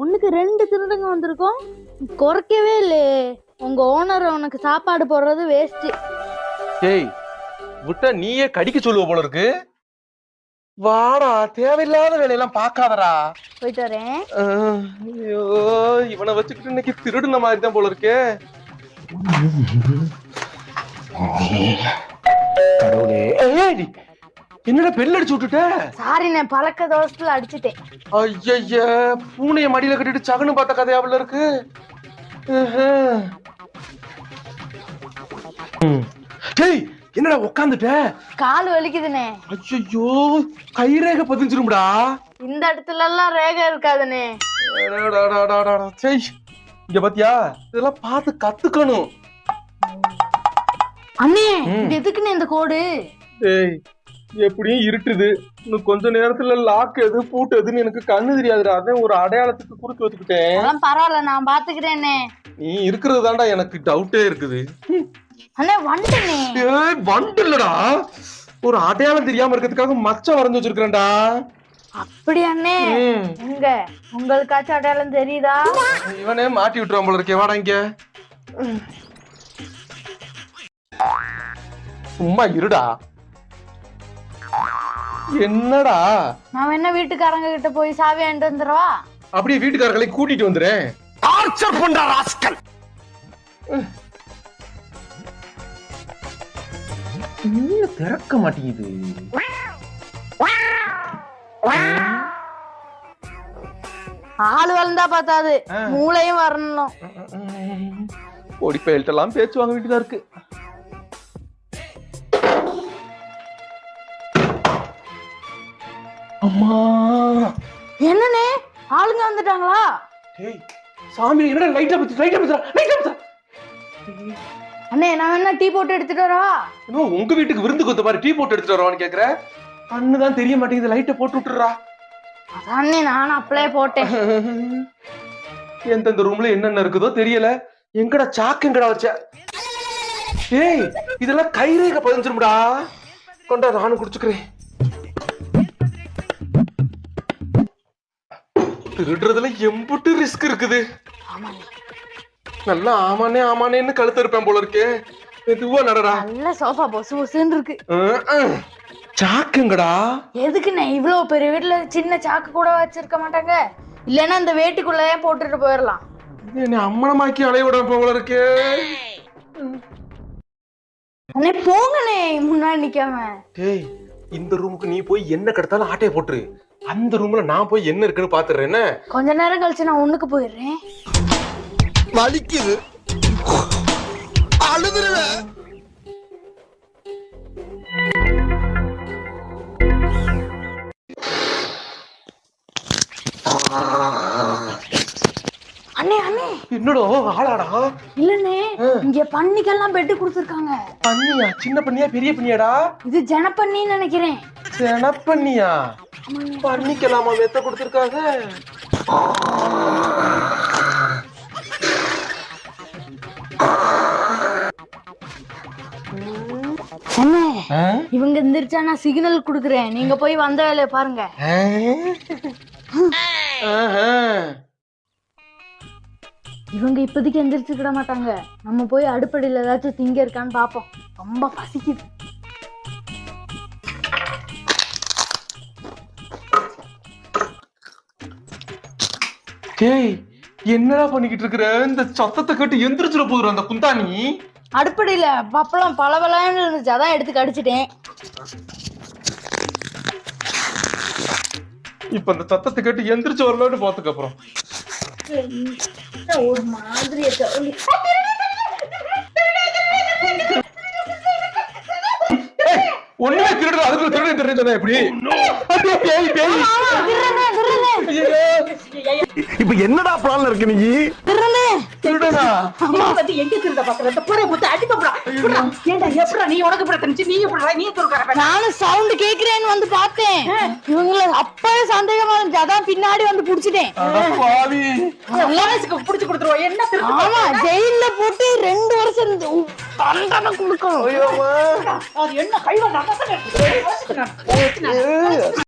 ஒண்ணுக்கு ரெண்டு திருடங்க வந்திருக்கோம். குறைக்கவே இல்லையே. உங்க ஓனர் உனக்கு சாப்பாடு போடுறது வேஸ்ட் ஏய் விட்டா நீயே கடிக்க சொல்லுவ போல இருக்கு. வாடா தேவையில்லாத வேலையெல்லாம் பார்க்காதடா. போயிட்டு வரேன். ஐயோ இவனை வச்சுக்கிட்டு இன்னைக்கு திருடுன மாதிரி தான் போல இருக்கே. கடவுளே. ஏய், என்னடா பெல் அடிச்சு விட்டுட்ட? சாரி நான் பழக்க தோசத்துல அடிச்சிட்டேன். ஐயய்ய பூனைய மடியில கட்டிட்டு சகனு பார்த்த கதையாவில் இருக்கு. டேய் என்னடா உட்காந்துட்ட கால் வலிக்குதுண்ணே. ஐயோ கைரேகை பதிஞ்சிரும்டா. இந்த இடத்துல எல்லாம் ரேகை. சை இங்க பாத்தியா? இதெல்லாம் பார்த்து கத்துக்கணும். அண்ணே. இது எதுக்குண்ணே இந்த கோடு? எப்படியும் இருட்டுது. இன்னும் கொஞ்ச நேரத்துல லாக் எது பூட்டு எதுன்னு எனக்கு கண்ணு தெரியாதுடா. அதான் ஒரு அடையாளத்துக்கு குறுக்கு வச்சுக்கிட்டேன். பரவாயில்ல நான் பாத்துக்கிறேன்னே நீ இருக்கிறது தான்டா எனக்கு டவுட்டே இருக்குது. வண்டு இல்லடா. ஒரு அடையாளம் தெரியாம இருக்கிறதுக்காக மச்சம் வரைஞ்சு வச்சிருக்கேன்டா அப்படி அண்ணே. ம். எங்க? உங்களுக்காச்சும் அடையாளம் தெரியுதா? இவனே மாட்டி விட்டுருவான் போல இருக்கே. வாடா இங்க. சும்மா இருடா. என்னடா? நான் வேணா வீட்டுக்காரங்க கிட்ட போய் சாவி வாங்கிட்டு வந்துடவா அப்படியே வீட்டுக்காரர்களை கூட்டிட்டு வந்துறேன் டார்ச்சர் பண்றா ராஸ்கல். திறக்க மாட்டேங்குது? ஆள் வளர்ந்தா பார்த்தாது. மூளையும் வரணும். ஓடி பயல்ட்டெல்லாம் பேச்சு வாங்க வேண்டியதா இருக்கு. அம்மா. என்னண்ணே? ஆளுங்க வந்துட்டாங்களா? டேய் சாமி என்னடா லைட்டா பத்தி லைட்டா பத்தி லைட்டா பத்தி அண்ணே நான் வேணா டீ போட்டு எடுத்துட்டு வரவா? இன்னும் உங்க வீட்டுக்கு விருந்து கொத்த மாதிரி டீ போட்டு எடுத்துட்டு வரவான்னு கேக்குற? கண்ணு தான் தெரிய மாட்டேங்குது லைட்டை போட்டு விட்டுறா அதானே நானும் அப்படியே போட்டேன். எந்தெந்த ரூம்ல என்னென்ன இருக்குதோ தெரியல. எங்கடா சாக்கு எங்கடா வச்ச? ஏய் இதெல்லாம் கைரேக பதிஞ்சிரும்டா. கொண்டா நானும் குடிச்சுக்கிறேன். திருடுறதுல எம்புட்டு ரிஸ்க் இருக்குது. நல்லா ஆமானே ஆமானேன்னு கழுத்து இருப்பேன் போல இருக்கே. மெதுவா நடடா. நல்ல சோஃபா பொசு பொசுன்னு இருக்கு. சாக்குங்கடா. எதுக்குண்ணே இவ்வளவு பெரிய வீட்டுல சின்ன சாக்கு கூட வச்சிருக்க மாட்டாங்க? இல்லைன்னா இந்த வேட்டிக்குள்ளேயே போட்டுட்டு போயிடலாம் என்னை அம்மனமாக்கி அலைய விட போல இருக்கே. அண்ணே போங்கண்ணே முன்னாடி நிக்காம. டேய் இந்த ரூமுக்கு நீ போய் என்ன கடத்தாலும் ஆட்டையை போட்டுரு. அந்த ரூம்ல நான் போய் என்ன இருக்குன்னு பாத்துறேன் என்ன கொஞ்ச நேரம் கழிச்சு நான் ஒண்ணுக்கு போயிடுறேன். வலிக்குது. அழுதுருவேன் அண்ணே அண்ணே. என்னடோ ஆளாடா? இல்லண்ணே இங்க பன்னிக்கெல்லாம் பெட்டு கொடுத்துருக்காங்க. பண்ணியா சின்ன பண்ணியா பெரிய பண்ணியாடா இது ஜனப்பன்னின்னு நினைக்கிறேன். பண்ணியா பண்ணிக்கலாமா மெத்த கொடுத்துருக்காங்க இவங்க எந்திரிச்சா நான் சிக்னல் கொடுக்குறேன். நீங்க போய் வந்த வேலையை பாருங்க. இவங்க இப்போதைக்கு எந்திரிச்சுக்கிட மாட்டாங்க. நம்ம போய் அடுப்படியில் ஏதாச்சும் திங்க இருக்கான்னு பார்ப்போம். ரொம்ப பசிக்குது. டேய் என்னடா பண்ணிக்கிட்டு இருக்கிற? இந்த சத்தத்தை கேட்டு எந்திரிச்சிட போதுற அந்த குந்தாணி. அடுப்படியில் பப்பளம் பளபளன்னு இருந்துச்சு. அதான் எடுத்து கடிச்சிட்டேன். இப்ப அந்த சத்தத்தை கேட்டு எந்திரிச்சு வரலான்னு பாத்துக்க அப்புறம். ஒரு மாதிரி ஒண்ணுமே திருடுற அதுக்குள்ள திருடு தெரிஞ்சதா எப்படி? பேய் பேய் இப்ப என்னடா பிளான்ல இருக்கு நீ? திருடனா. வந்து எங்க திருட பாக்குற இந்த புறைய புத்து அடிப்பா புறா. ஏண்டா எப்படா நீ உனக்கு புற தெரிஞ்சு நீ எப்படா நீ நானும் சவுண்ட் கேக்குறேன்னு வந்து பார்த்தேன். இவங்கள அப்பவே சந்தேகமா இருந்துச்சு. அதான் பின்னாடி வந்து புடிச்சிட்டேன். பாவி போலீஸ்க்கு புடிச்சு கொடுத்துருவோம். என்ன ஆமா ஜெயில போட்டு ரெண்டு வருஷம் தண்டனை கொடுக்கணும் ஐயோமா அது என்ன கைவா நான்